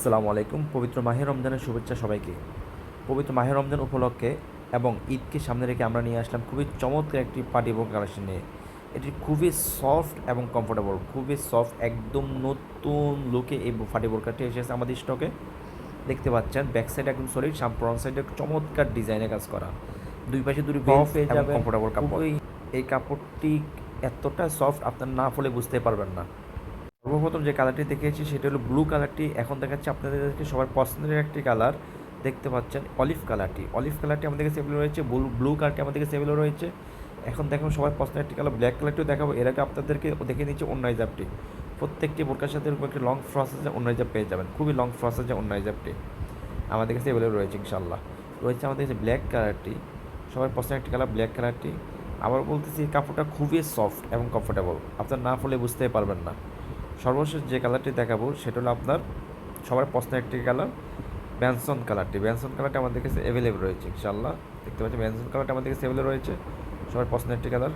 আসসালামু আলাইকুম। পবিত্র মাহের রমজানের শুভেচ্ছা সবাইকে। পবিত্র মাহের রমজান উপলক্ষে এবং ঈদকে সামনে রেখে আমরা নিয়ে আসলাম খুবই চমৎকার একটি পার্টি বোক কালেকশন নিয়ে। এটি খুবই সফট এবং কমফোর্টেবল খুবই সফট একদম নতুন লুকে এই ফাটি বোরকাটি এসেছে আমাদের স্টকে দেখতে পাচ্ছেন ব্যাক সাইড একদম সলিড ফ্রন্ট সাইডে চমৎকার ডিজাইনে কাজ করা। দুই পাশে দুটি বেল্ট পেয়ে যাবেন কমফোর্টেবল কাপড়। এই কাপড়টি এতটা সফট আপনার না ফলে বুঝতে পারবেন না। সর্বপ্রথম যে কালারটি দেখিয়েছি সেটা হলো ব্লু কালারটি এখন দেখাচ্ছে আপনাদেরকে সবার পছন্দের একটি কালার দেখতে পাচ্ছেন অলিভ কালারটি অলিভ কালারটি আমাদের কাছে অ্যাভেলেবল রয়েছে ব্লু ব্লু কালারটি আমাদের কাছে অ্যাভেলেবল রয়েছে। এখন দেখুন সবার পছন্দের একটি কালার ব্ল্যাক কালারটিও দেখাবো। এর আগে আপনাদেরকে দেখে নিচ্ছে অন্য হিজাবটি প্রত্যেকটি বোরকার সাথে একটি লং ফ্রসেসে অন্য হিজাব পেয়ে যাবেন। খুবই লং ফ্রসেসে অন্য হিজাবটি আমাদের কাছে অ্যাভেলেবল রয়েছে ইনশাল্লাহ রয়েছে আমাদের কাছে ব্ল্যাক কালারটি সবার পছন্দের একটি কালার ব্ল্যাক কালারটি আবার বলতেছি কাপড়টা খুবই সফট এবং কমফোর্টেবল আপনার না ফলে বুঝতে পারবেন না। সর্বশেষ যে কালারটি দেখাবো, সেটা হলো আপনার সবার পছন্দের একটি কালার ব্যানসন কালারটি ব্যানসন কালারটা আমাদের কাছে অ্যাভেলেবল রয়েছে ইনশাল্লাহ দেখতে পাচ্ছি ব্যানসন কালারটা আমাদের কাছে অ্যাভেলেবল রয়েছে, সবার পছন্দের একটি কালার